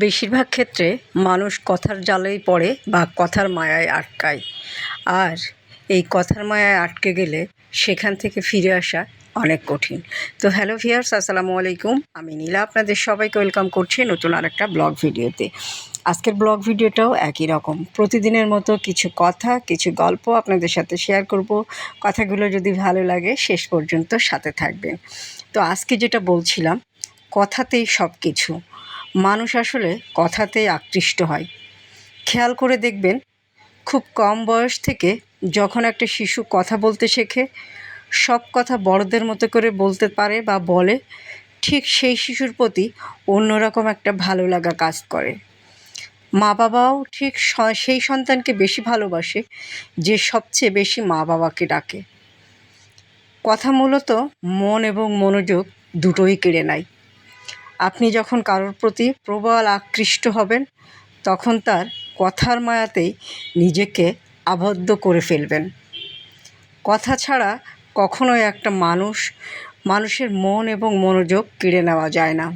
বেশিরভাগ ক্ষেত্রে মানুষ কথার জালেই পড়ে বা কথার মায়ায় আটকায়। আর এই কথার মায়ায় আটকে গেলে সেখান থেকে ফিরে আসা অনেক কঠিন। তো হ্যালো ভিয়ার্স আসসালামু আলাইকুম। আমি নীলা, আপনাদের সবাইকে ওয়েলকাম করছি নতুন আর একটা ব্লগ ভিডিওতে। আজকের ব্লগ ভিডিওটাও একই রকম। প্রতিদিনের মতো কিছু কথা, কিছু গল্প আপনাদের সাথে শেয়ার করব। কথাগুলো যদি ভালো লাগে, শেষ পর্যন্ত সাথে থাকবেন। তো আজকে যেটা বলছিলাম, কথাতেই সব কিছু মানুষ আসলে কথাতেই আকৃষ্ট হয়। খেয়াল করে দেখবেন, খুব কম বয়স থেকে যখন একটা শিশু কথা বলতে শেখে, সব কথা বড়দের মতো করে বলতে পারে বা বলে, ঠিক সেই শিশুর প্রতি অন্যরকম একটা ভালো লাগা কাজ করে। মা বাবাও ঠিক সেই সন্তানকে বেশি ভালোবাসে, যে সবচেয়ে বেশি মা বাবাকে ডাকে। কথা মূলত মন এবং মনোযোগ দুটোই কেড়ে নেয়। আপনি যখন কারোর প্রতি প্রবল আকৃষ্ট হবেন, তখন তার কথার মায়াতেই নিজেকে আবদ্ধ করে ফেলবেন। কথা ছাড়া কখনোই একটা মানুষ, মানুষের মন এবং মনোযোগ কেড়ে নেওয়া যায় না।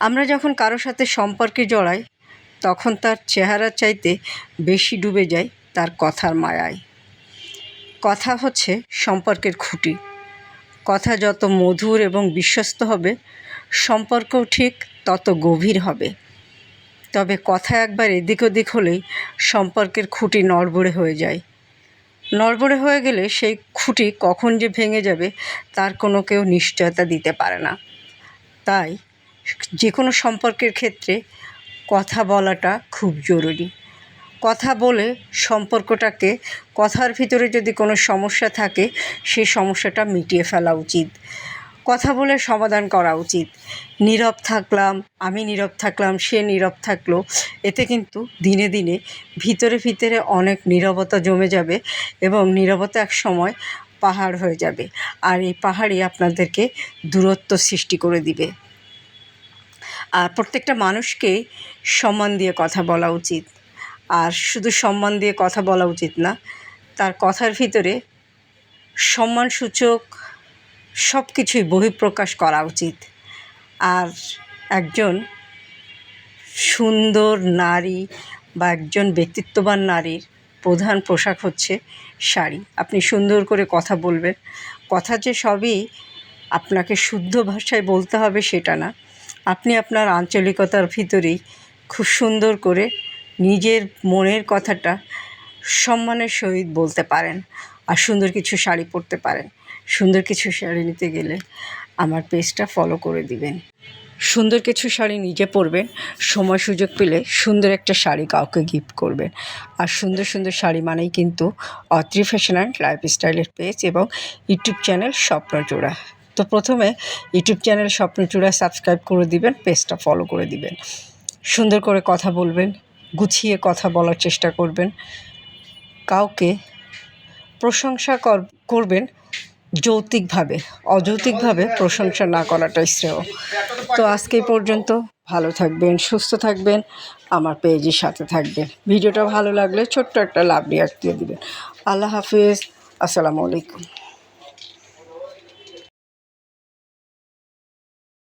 আমরা যখন কারোর সাথে সম্পর্কে জড়াই, তখন তার চেহারার চাইতে বেশি ডুবে যায় তার কথার মায়ায়। কথা হচ্ছে সম্পর্কের খুঁটি। কথা যত মধুর এবং বিশ্বস্ত হবে, সম্পর্কও ঠিক তত গভীর হবে। তবে কথা একবার এদিক ওদিক হলেই সম্পর্কের খুঁটি নড়বড়ে হয়ে যায়। নড়বড়ে হয়ে গেলে সেই খুঁটি কখন যে ভেঙে যাবে, তার কোনো কেউ নিশ্চয়তা দিতে পারে না। তাই যে কোনো সম্পর্কের ক্ষেত্রে কথা বলাটা খুব জরুরি। কথা বলে সম্পর্কটাকে, কথার ভিতরে যদি কোনো সমস্যা থাকে সেই সমস্যাটা মিটিয়ে ফেলা উচিত। কথা বলে সমাধান করা উচিত। নীরব থাকলাম, আমি নীরব থাকলাম, সে নীরব থাকল, এতে কিন্তু দিনে দিনে ভিতরে ভিতরে অনেক নীরবতা জমে যাবে এবং নীরবতা এক সময় পাহাড় হয়ে যাবে। আর এই পাহাড়ই আপনাদেরকে দূরত্ব সৃষ্টি করে দিবে। আর প্রত্যেকটা মানুষকেই সম্মান দিয়ে কথা বলা উচিত। আর শুধু সম্মান দিয়ে কথা বলা উচিত না, তার কথার ভিতরে সম্মানসূচক সব কিছুই বহিঃপ্রকাশ করা উচিত। আর একজন সুন্দর নারী বা একজন ব্যক্তিত্ববান নারীর প্রধান পোশাক হচ্ছে শাড়ি। আপনি সুন্দর করে কথা বলবেন, কথা যে সবই আপনাকে শুদ্ধ ভাষায় বলতে হবে সেটা না। আপনি আপনার আঞ্চলিকতার ভিতরেই খুব সুন্দর করে নিজের মনের কথাটা সম্মানের সহিত বলতে পারেন আর সুন্দর কিছু শাড়ি পরতে পারেন। সুন্দর কিছু শাড়ি নিতে গেলে আমার পেজটা ফলো করে দিবেন। সুন্দর কিছু শাড়ি নিজে পরবেন, সময় সুযোগ পেলে সুন্দর একটা শাড়ি কাউকে গিফট করবেন। আর সুন্দর সুন্দর শাড়ি মানেই কিন্তু অত্রি ফ্যাশন অ্যান্ড লাইফস্টাইলের পেজ এবং ইউটিউব চ্যানেল স্বপ্নচূড়া তো প্রথমে ইউটিউব চ্যানেল স্বপ্নচূড়া সাবস্ক্রাইব করে দিবেন পেজটা ফলো করে দিবেন। সুন্দর করে কথা বলবেন গুছিয়ে কথা বলার চেষ্টা করবেন। কাউকে প্রশংসা কর- করবেন যৌতিকভাবে অযৌক্তিকভাবে প্রশংসা না করাটাই শ্রেয়। তো আজকে পর্যন্ত ভালো থাকবেন, সুস্থ থাকবেন, আমার পেজের সাথে থাকবেন। ভিডিওটা ভালো লাগলে ছোট্ট একটা লাভ রিয়াক্ট দিয়ে দিবেন। আল্লাহ হাফিজ, আসসালামু আলাইকুম।